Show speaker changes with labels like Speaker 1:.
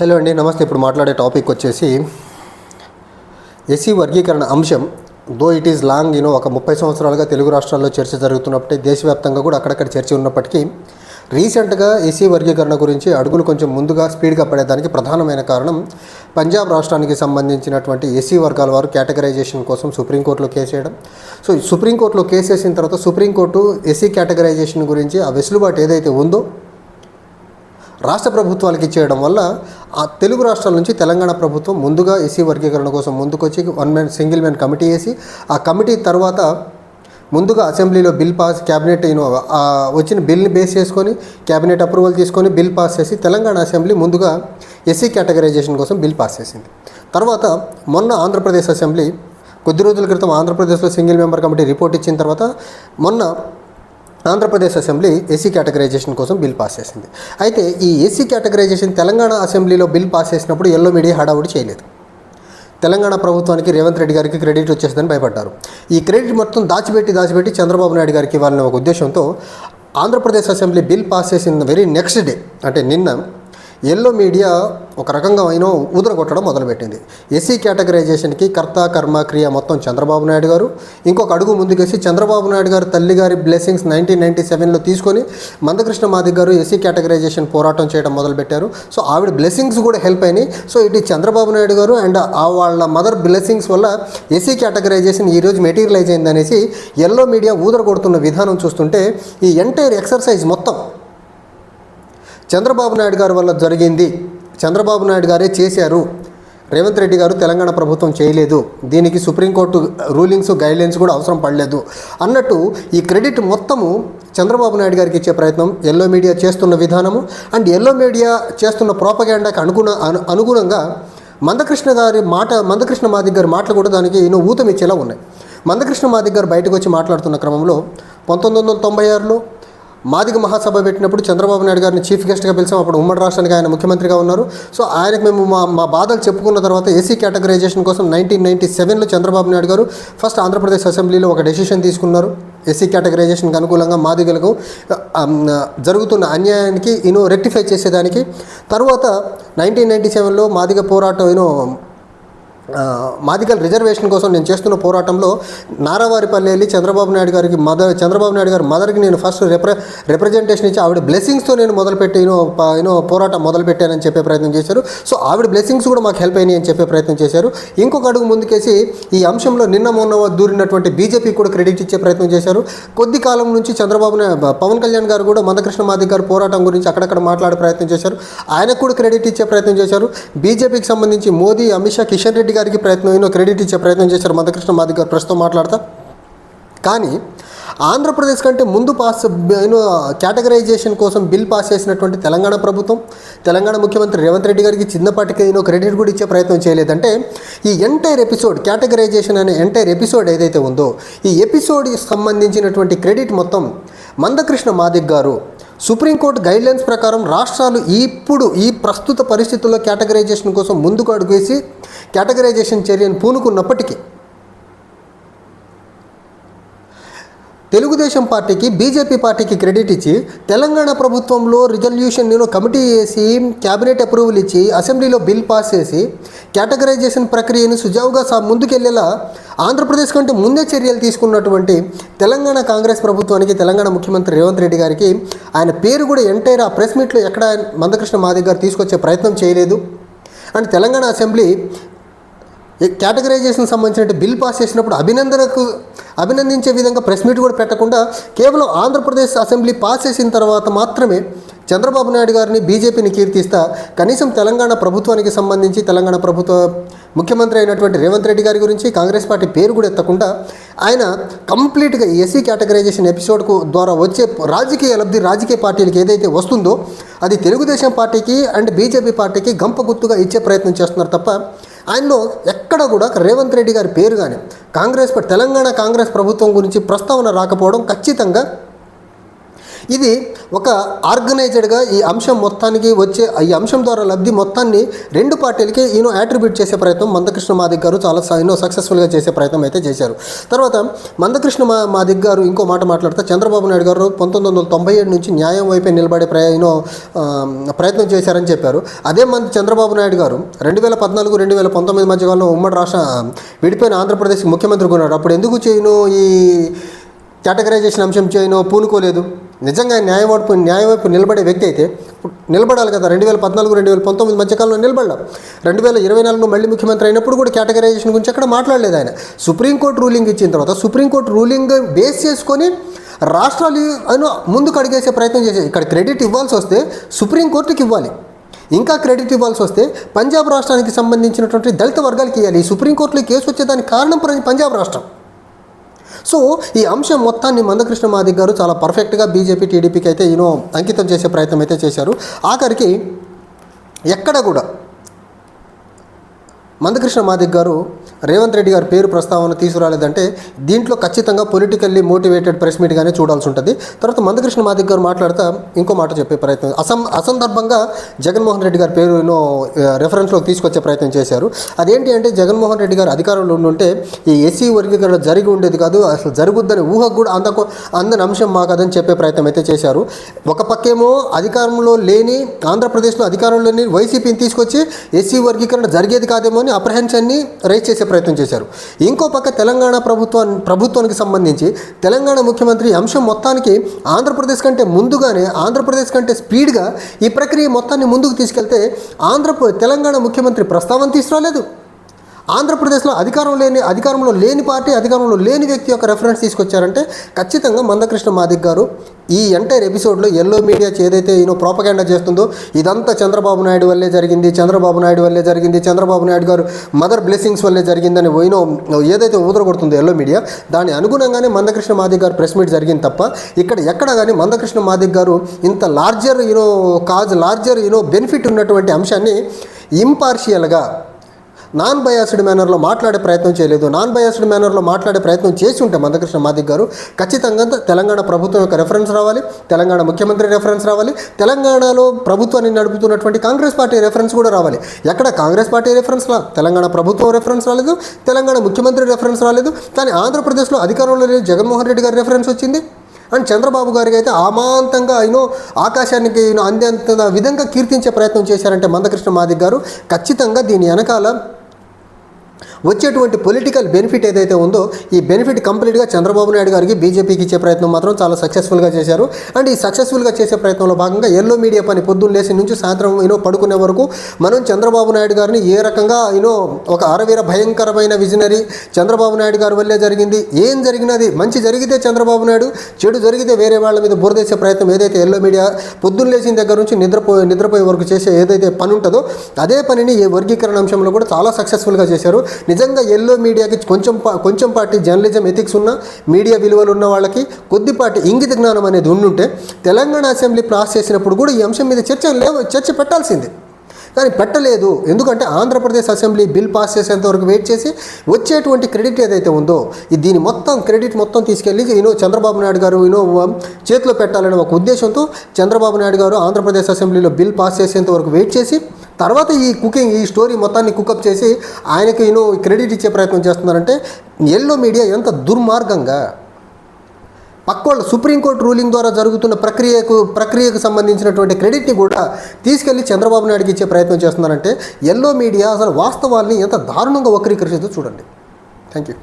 Speaker 1: Hello అండి నమస్తే. ఇప్పుడు మాట్లాడే టాపిక్ వచ్చేసి ఎస్సీ వర్గీకరణ అంశం. Though it is long you know ఒక ముప్పై సంవత్సరాలుగా తెలుగు రాష్ట్రాల్లో చర్చ జరుగుతున్నప్పటికీ దేశవ్యాప్తంగా కూడా అక్కడక్కడ చర్చ ఉన్నప్పటికీ రీసెంట్గా ఎస్సీ వర్గీకరణ గురించి అడుగులు కొంచెం ముందుగా స్పీడ్గా పడేదానికి ప్రధానమైన కారణం పంజాబ్ రాష్ట్రానికి సంబంధించినటువంటి ఎస్సీ వర్గాల వారు కేటగరైజేషన్ కోసం సుప్రీంకోర్టులో కేసు వేయడం. సో ఈ సుప్రీంకోర్టులో కేసు వేసిన తర్వాత సుప్రీంకోర్టు ఎస్సీ కేటగరైజేషన్ గురించి ఆ వెసులుబాటు ఏదైతే ఉందో రాష్ట్ర ప్రభుత్వాలకు ఇచ్చేయడం వల్ల ఆ తెలుగు రాష్ట్రాల నుంచి తెలంగాణ ప్రభుత్వం ముందుగా ఎస్సీ వర్గీకరణ కోసం ముందుకొచ్చి one man single man committee వేసి ఆ కమిటీ తర్వాత ముందుగా అసెంబ్లీలో బిల్ పాస్ క్యాబినెట్ వచ్చిన బిల్ని బేస్ చేసుకొని క్యాబినెట్ అప్రూవల్ తీసుకొని బిల్ పాస్ చేసి తెలంగాణ అసెంబ్లీ ముందుగా ఎస్సీ కేటగరైజేషన్ కోసం బిల్ పాస్ చేసింది. తర్వాత మొన్న ఆంధ్రప్రదేశ్ అసెంబ్లీ కొద్ది రోజుల క్రితం ఆంధ్రప్రదేశ్లో సింగిల్ మెంబర్ కమిటీ రిపోర్ట్ ఇచ్చిన తర్వాత మొన్న ఆంధ్రప్రదేశ్ అసెంబ్లీ ఎస్సీ కేటగరైజేషన్ కోసం బిల్ పాస్ చేసింది. అయితే ఈ ఎస్సీ కేటగరైజేషన్ తెలంగాణ అసెంబ్లీలో బిల్ పాస్ చేసినప్పుడు ఎల్లో మీడియా హడావుడి చేయలేదు. తెలంగాణ ప్రభుత్వానికి రేవంత్ రెడ్డి గారికి క్రెడిట్ వచ్చేస్తుందని భయపడ్డారు. ఈ క్రెడిట్ మొత్తం దాచిపెట్టి దాచిపెట్టి చంద్రబాబు నాయుడు గారికి ఇవ్వాలనే ఒక ఉద్దేశంతో ఆంధ్రప్రదేశ్ అసెంబ్లీ బిల్ పాస్ చేసిన వెరీ నెక్స్ట్ డే అంటే నిన్న ఎల్లో మీడియా ఒక రకంగా అయినా ఊదరగొట్టడం మొదలుపెట్టింది. ఎస్సీ కేటగరైజేషన్కి కర్త కర్మ క్రియ మొత్తం చంద్రబాబు నాయుడు గారు. ఇంకొక అడుగు ముందుకేసి చంద్రబాబు నాయుడు గారు తల్లి గారి బ్లెస్సింగ్స్ నైన్టీన్ నైన్టీ సెవెన్లో తీసుకొని మందకృష్ణ మాదిక్ గారు ఎస్సీ కేటగరైజేషన్ పోరాటం చేయడం మొదలుపెట్టారు. సో ఆవిడ బ్లెస్సింగ్స్ కూడా హెల్ప్ అయినాయి. సో ఇటు చంద్రబాబు నాయుడు గారు అండ్ ఆ వాళ్ళ మదర్ బ్లెస్సింగ్స్ వల్ల ఎస్సీ కేటగరైజేషన్ ఈరోజు మెటీరియలైజ్ అయిందనేసి ఎల్లో మీడియా ఊదరగొడుతున్న విధానం చూస్తుంటే ఈ ఎంటైర్ ఎక్సర్సైజ్ మొత్తం చంద్రబాబు నాయుడు గారి వల్ల జరిగింది. చంద్రబాబు నాయుడు గారే చేశారు. రేవంత్ రెడ్డి గారు తెలంగాణ ప్రభుత్వం చేయలేదు. దీనికి సుప్రీంకోర్టు రూలింగ్స్ గైడ్లైన్స్ కూడా అవసరం పడలేదు. అన్నట్టు ఈ క్రెడిట్ మొత్తము చంద్రబాబు నాయుడు గారికి ఇచ్చే ప్రయత్నం ఎల్లో మీడియా చేస్తున్న విధానము అండ్ ఎల్లో మీడియా చేస్తున్న ప్రోపగాండాకి అనుగుణ అనుగుణంగా మందకృష్ణ గారి మాట మందకృష్ణ మాదిక్ గారి మాటలు కూడా దానికి ఎన్నో ఊతం ఇచ్చేలా ఉన్నాయి. మందకృష్ణ మాదిక్ గారు బయటకు వచ్చి మాట్లాడుతున్న క్రమంలో పంతొమ్మిది వందల తొంభై ఆరులో మాదిగ మహాసభ పెట్టినప్పుడు చంద్రబాబు నాయుడు గారిని చీఫ్ గెస్ట్గా పిలిచాం. అప్పుడు ఉమ్మడి రాష్ట్రానికి ఆయన ముఖ్యమంత్రిగా ఉన్నారు. సో ఆయనకు మేము మా మా బాధలు చెప్పుకున్న తర్వాత ఏసీ కేటగరైజేషన్ కోసం నైన్టీన్ నైన్టీ సెవెన్లో చంద్రబాబు నాయుడు గారు ఫస్ట్ ఆంధ్రప్రదేశ్ అసెంబ్లీలో ఒక డెసిషన్ తీసుకున్నారు. ఎస్సీ కేటగరైజేషన్కి అనుకూలంగా మాదిగలకు జరుగుతున్న అన్యాయానికి యూనో రెక్టిఫై చేసేదానికి. తర్వాత నైన్టీన్ నైన్టీ సెవెన్లో మాదిగ పోరాటం యూనో మాదిగల రిజర్వేషన్ కోసం నేను చేస్తున్న పోరాటంలో నారావారిపల్లి వెళ్ళి చంద్రబాబు నాయుడు గారికి మదర్ చంద్రబాబు నాయుడు గారి మదర్కి నేను ఫస్ట్ రిప్ర రిప్రజెంటేషన్ ఇచ్చి ఆవిడ బ్లెస్సింగ్స్తో నేను మొదలుపెట్టి యూనో పోరాటం మొదలుపెట్టానని చెప్పే ప్రయత్నం చేశారు. సో ఆవిడ బ్లెస్సింగ్స్ కూడా మాకు హెల్ప్ అయినాయి అని చెప్పే ప్రయత్నం చేశారు. ఇంకొక అడుగు ముందుకేసి ఈ అంశంలో నిన్న మొన్న దూరినటువంటి బీజేపీ కూడా క్రెడిట్ ఇచ్చే ప్రయత్నం చేశారు. కొద్ది కాలం నుంచి చంద్రబాబు పవన్ కళ్యాణ్ గారు కూడా మందకృష్ణ మాదిక్ గారు పోరాటం గురించి అక్కడక్కడ మాట్లాడే ప్రయత్నం చేశారు. ఆయనకు కూడా క్రెడిట్ ఇచ్చే ప్రయత్నం చేశారు. బీజేపీకి సంబంధించి మోదీ అమిత్ షా కిషన్ రెడ్డి గారికి ప్రయత్నం ఎన్నో క్రెడిట్ ఇచ్చే ప్రయత్నం చేశారు మందకృష్ణ మాదిక్ గారు ప్రస్తుతం మాట్లాడతా. కానీ ఆంధ్రప్రదేశ్ కంటే ముందు పాస్ యూనో కేటగరైజేషన్ కోసం బిల్ పాస్ చేసినటువంటి తెలంగాణ ప్రభుత్వం తెలంగాణ ముఖ్యమంత్రి రేవంత్ రెడ్డి గారికి చిన్నపాటికి యూనో క్రెడిట్ కూడా ఇచ్చే ప్రయత్నం చేయలేదంటే ఈ ఎంటైర్ ఎపిసోడ్ కేటగరైజేషన్ అనే ఎంటైర్ ఎపిసోడ్ ఏదైతే ఉందో ఈ ఎపిసోడ్కి సంబంధించినటువంటి క్రెడిట్ మొత్తం మందకృష్ణ మాదిక్ గారు సుప్రీంకోర్టు గైడ్లైన్స్ ప్రకారం రాష్ట్రాలు ఇప్పుడు ఈ ప్రస్తుత పరిస్థితుల్లో కేటగరైజేషన్ కోసం ముందుకు అడుగేసి కేటగరైజేషన్ చర్యను పూనుకున్నప్పటికీ తెలుగుదేశం పార్టీకి బీజేపీ పార్టీకి క్రెడిట్ ఇచ్చి తెలంగాణ ప్రభుత్వంలో రిజల్యూషన్ నేను కమిటీ వేసి క్యాబినెట్ అప్రూవల్ ఇచ్చి అసెంబ్లీలో బిల్ పాస్ చేసి కేటగరైజేషన్ ప్రక్రియను సుజావుగా సా ముందుకెళ్ళేలా ఆంధ్రప్రదేశ్ కంటే ముందే చర్యలు తీసుకున్నటువంటి తెలంగాణ కాంగ్రెస్ ప్రభుత్వానికి తెలంగాణ ముఖ్యమంత్రి రేవంత్ రెడ్డి గారికి ఆయన పేరు కూడా ఎంటైర్ ఆ ప్రెస్ మీట్లో ఎక్కడ మందకృష్ణ మాదిక్ గారు తీసుకొచ్చే ప్రయత్నం చేయలేదు. అండ్ తెలంగాణ అసెంబ్లీ కేటగరైజేషన్ సంబంధించిన బిల్ పాస్ చేసినప్పుడు అభినందనకు అభినందించే విధంగా ప్రెస్ మీట్ కూడా పెట్టకుండా కేవలం ఆంధ్రప్రదేశ్ అసెంబ్లీ పాస్ చేసిన తర్వాత మాత్రమే చంద్రబాబు నాయుడు గారిని బీజేపీని కీర్తిస్తా కనీసం తెలంగాణ ప్రభుత్వానికి సంబంధించి తెలంగాణ ప్రభుత్వ ముఖ్యమంత్రి అయినటువంటి రేవంత్ రెడ్డి గారి గురించి కాంగ్రెస్ పార్టీ పేరు కూడా ఎత్తకుండా ఆయన కంప్లీట్గా ఎస్సీ కేటగరైజేషన్ ఎపిసోడ్కు ద్వారా వచ్చే రాజకీయ లబ్ధి రాజకీయ పార్టీలకు ఏదైతే వస్తుందో అది తెలుగుదేశం పార్టీకి అండ్ బీజేపీ పార్టీకి గంప గుర్తుగా ఇచ్చే ప్రయత్నం చేస్తున్నారు తప్ప ఆయనలో ఎక్కడ కూడా రేవంత్ రెడ్డి గారి పేరు కానీ కాంగ్రెస్ తెలంగాణ కాంగ్రెస్ ప్రభుత్వం గురించి ప్రస్తావన రాకపోవడం ఖచ్చితంగా ఇది ఒక ఆర్గనైజ్డ్గా ఈ అంశం మొత్తానికి వచ్చే ఈ అంశం ద్వారా లబ్ధి మొత్తాన్ని రెండు పార్టీలకి ఈయన యాట్రిబ్యూట్ చేసే ప్రయత్నం మందకృష్ణ మాదిక్ గారు చాలా ఎన్నో సక్సెస్ఫుల్గా చేసే ప్రయత్నం అయితే చేశారు. తర్వాత మందకృష్ణ మా మాదిక్ గారు ఇంకో మాట మాట్లాడితే చంద్రబాబు నాయుడు గారు పంతొమ్మిది వందల తొంభై ఏడు నుంచి న్యాయం వైపే నిలబడే ప్రయాణం ప్రయత్నం చేశారని చెప్పారు. అదే మంది చంద్రబాబు నాయుడు గారు రెండు వేల పద్నాలుగు రెండు వేల పంతొమ్మిది మధ్య కాలంలో ఉమ్మడి రాష్ట్ర విడిపోయిన ఆంధ్రప్రదేశ్ ముఖ్యమంత్రి కొన్నాడు అప్పుడు ఎందుకు చేయను ఈ కేటగరైజేషన్ అంశం చేయను? పూనుకోలేదు. నిజంగా న్యాయవైపు న్యాయవైపు నిలబడే వ్యక్తి అయితే నిలబడాలి కదా రెండు వేల పద్నాలుగు రెండు వేల పంతొమ్మిది మధ్యకాలంలో నిలబడ్డాం. రెండు వేల ఇరవై నాలుగులో మళ్ళీ ముఖ్యమంత్రి అయినప్పుడు కూడా కేటగరైజేషన్ గురించి అక్కడ మాట్లాడలేదు ఆయన. సుప్రీంకోర్టు రూలింగ్ ఇచ్చిన తర్వాత సుప్రీంకోర్టు రూలింగ్ బేస్ చేసుకొని రాష్ట్రాలు అను ముందుకు అడిగేసే ప్రయత్నం చేసే ఇక్కడ క్రెడిట్ ఇవ్వాల్సి వస్తే సుప్రీంకోర్టుకి ఇవ్వాలి. ఇంకా క్రెడిట్ ఇవ్వాల్సి వస్తే పంజాబ్ రాష్ట్రానికి సంబంధించినటువంటి దళిత వర్గాలకి ఇవ్వాలి. ఈ సుప్రీంకోర్టులో కేసు వచ్చేదానికి కారణం పంజాబ్ రాష్ట్రం. సో ఈ అంశం మొత్తాన్ని మందకృష్ణ మాదిక్ గారు చాలా పర్ఫెక్ట్గా బీజేపీ టీడీపీకి అయితే ఈయనో అంకితం చేసే ప్రయత్నం అయితే చేశారు. ఆఖరికి ఎక్కడ కూడా మందకృష్ణ మాదిక్ గారు రేవంత్ రెడ్డి గారి పేరు ప్రస్తావన తీసుకురాలేదంటే దీంట్లో ఖచ్చితంగా పొలిటికల్లీ మోటివేటెడ్ ప్రెస్ మీట్గానే చూడాల్సి ఉంటుంది. తర్వాత మందకృష్ణ మాదిక్ గారు మాట్లాడతా ఇంకో మాట చెప్పే ప్రయత్నం. అసం అసందర్భంగా జగన్మోహన్ రెడ్డి గారి పేరును రెఫరెన్స్లో రెఫరెన్స్లోకి తీసుకొచ్చే ప్రయత్నం చేశారు. అదేంటి అంటే జగన్మోహన్ రెడ్డి గారు అధికారంలో ఉండుంటే ఈ ఎస్సీ వర్గీకరణ జరిగి ఉండేది కాదు అసలు జరుగుద్దని ఊహకు కూడా అందకు అందని అంశం మాకదని చెప్పే ప్రయత్నం అయితే చేశారు. ఒక పక్కేమో అధికారంలో లేని ఆంధ్రప్రదేశ్లో అధికారంలో లేని వైసీపీని తీసుకొచ్చి ఎస్సీ వర్గీకరణ జరిగేది కాదేమో అని అప్రహెన్షన్ని రైజ్ చేసే ప్రయత్నం చేశారు. ఇంకో పక్క తెలంగాణ ప్రభుత్వం ప్రభుత్వానికి సంబంధించి తెలంగాణ ముఖ్యమంత్రి అంశం మొత్తానికి ఆంధ్రప్రదేశ్ కంటే ముందుగానే ఆంధ్రప్రదేశ్ కంటే స్పీడ్గా ఈ ప్రక్రియ మొత్తాన్ని ముందుకు తీసుకెళ్తే ఆంధ్రప్ర తెలంగాణ ముఖ్యమంత్రి ప్రస్తావన తీసుకురాలేదు ఆంధ్రప్రదేశ్లో అధికారం లేని అధికారంలో లేని పార్టీ అధికారంలో లేని వ్యక్తి యొక్క రెఫరెన్స్ తీసుకొచ్చారంటే ఖచ్చితంగా మందకృష్ణ మాదిక్ గారు ఈ ఎంటైర్ ఎపిసోడ్లో ఎల్లో మీడియా ఏదైతే ఈయన ప్రోపగాండా చేస్తుందో ఇదంతా చంద్రబాబు నాయుడు వల్లే జరిగింది చంద్రబాబు నాయుడు వల్లే జరిగింది చంద్రబాబు నాయుడు గారు మదర్ బ్లెస్సింగ్స్ వల్లే జరిగిందని ఈయనో ఏదైతే ఊదరగొడుతుందో ఎల్లో మీడియా దాని అనుగుణంగానే మందకృష్ణ మాదిక్ గారు ప్రెస్ మీట్ జరిగింది తప్ప ఇక్కడ ఎక్కడ కానీ మందకృష్ణ మాదిక్ గారు ఇంత larger you know cause larger you know benefit ఉన్నటువంటి అంశాన్ని ఇంపార్షియల్గా నాన్ బయాస్డ్ మేనర్లో మాట్లాడే ప్రయత్నం చేయలేదు. నాన్ బయాస్డ్ మేనర్లో మాట్లాడే ప్రయత్నం చేసి ఉంటే మందకృష్ణ మాదిక్ గారు ఖచ్చితంగా తెలంగాణ ప్రభుత్వం యొక్క రెఫరెన్స్ రావాలి తెలంగాణ ముఖ్యమంత్రి రెఫరెన్స్ రావాలి తెలంగాణలో ప్రభుత్వాన్ని నడుపుతున్నటువంటి కాంగ్రెస్ పార్టీ రెఫరెన్స్ కూడా రావాలి. ఎక్కడ కాంగ్రెస్ పార్టీ రెఫరెన్స్ రా తెలంగాణ ప్రభుత్వం రెఫరెన్స్ రాలేదు తెలంగాణ ముఖ్యమంత్రి రెఫరెన్స్ రాలేదు కానీ ఆంధ్రప్రదేశ్లో అధికారంలో లేని జగన్మోహన్ రెడ్డి గారి రెఫరెన్స్ వచ్చింది. అండ్ చంద్రబాబు గారికి అయితే అమాంతంగా అయినో ఆకాశానికి ఈయన అందేంత విధంగా కీర్తించే ప్రయత్నం చేశారంటే మందకృష్ణ మాదిక్ గారు. ఖచ్చితంగా దీని వెనకాల వచ్చేటువంటి పొలిటికల్ బెనిఫిట్ ఏదైతే ఉందో ఈ బెనిఫిట్ కంప్లీట్గా చంద్రబాబు నాయుడు గారికి బీజేపీకి ఇచ్చే ప్రయత్నం మాత్రం చాలా సక్సెస్ఫుల్గా చేశారు. అండ్ ఈ సక్సెస్ఫుల్గా చేసే ప్రయత్నంలో భాగంగా ఎల్లో మీడియా పని పొద్దున్న లేసి నుంచి సాయంత్రం యూనో పడుకునే వరకు మనం చంద్రబాబు నాయుడు గారిని ఏ రకంగా యూనో ఒక అరవీర భయంకరమైన విజనరీ చంద్రబాబు నాయుడు గారి వల్లే జరిగింది ఏం జరిగినది మంచి జరిగితే చంద్రబాబు నాయుడు చెడు జరిగితే వేరే వాళ్ళ మీద బురదేసే ప్రయత్నం ఏదైతే ఎల్లో మీడియా పొద్దున్న లేచిన దగ్గర నుంచి నిద్రపోయే నిద్రపోయే వరకు చేసే ఏదైతే పని ఉంటుందో అదే పనిని ఈ వర్గీకరణ అంశంలో కూడా చాలా సక్సెస్ఫుల్గా చేశారు. నిజంగా ఎల్లో మీడియాకి కొంచెం కొంచెం పాటి జర్నలిజం ఎథిక్స్ ఉన్న మీడియా విలువలు ఉన్న వాళ్ళకి కొద్దిపాటి ఇంగిత జ్ఞానం అనేది ఉండుంటే తెలంగాణ అసెంబ్లీ పాస్ చేసినప్పుడు కూడా ఈ అంశం మీద చర్చ లేవ చర్చ పెట్టాల్సిందే. కానీ పెట్టలేదు. ఎందుకంటే ఆంధ్రప్రదేశ్ అసెంబ్లీ బిల్ పాస్ చేసేంత వరకు వెయిట్ చేసి వచ్చేటువంటి క్రెడిట్ ఏదైతే ఉందో ఈ దీని మొత్తం క్రెడిట్ మొత్తం తీసుకెళ్ళి యూనో చంద్రబాబు నాయుడు గారు యూనో చేతిలో పెట్టాలనే ఒక ఉద్దేశంతో చంద్రబాబు నాయుడు గారు ఆంధ్రప్రదేశ్ అసెంబ్లీలో బిల్ పాస్ చేసేంత వరకు వెయిట్ చేసి తర్వాత ఈ కుకింగ్ ఈ స్టోరీ మొత్తాన్ని కుకప్ చేసి ఆయనకి యూనో క్రెడిట్ ఇచ్చే ప్రయత్నం చేస్తున్నారంటే ఎల్లో మీడియా ఎంత దుర్మార్గంగా పక్కోళ్ళు సుప్రీంకోర్టు రూలింగ్ ద్వారా జరుగుతున్న ప్రక్రియకు ప్రక్రియకు సంబంధించినటువంటి క్రెడిట్ని కూడా తీసుకెళ్ళి చంద్రబాబు నాయుడుకి ఇచ్చే ప్రయత్నం చేస్తున్నారంటే ఎల్లో మీడియా అసలు వాస్తవాల్ని ఎంత దారుణంగా వక్రీకరిస్తుందో చూడండి. Thank you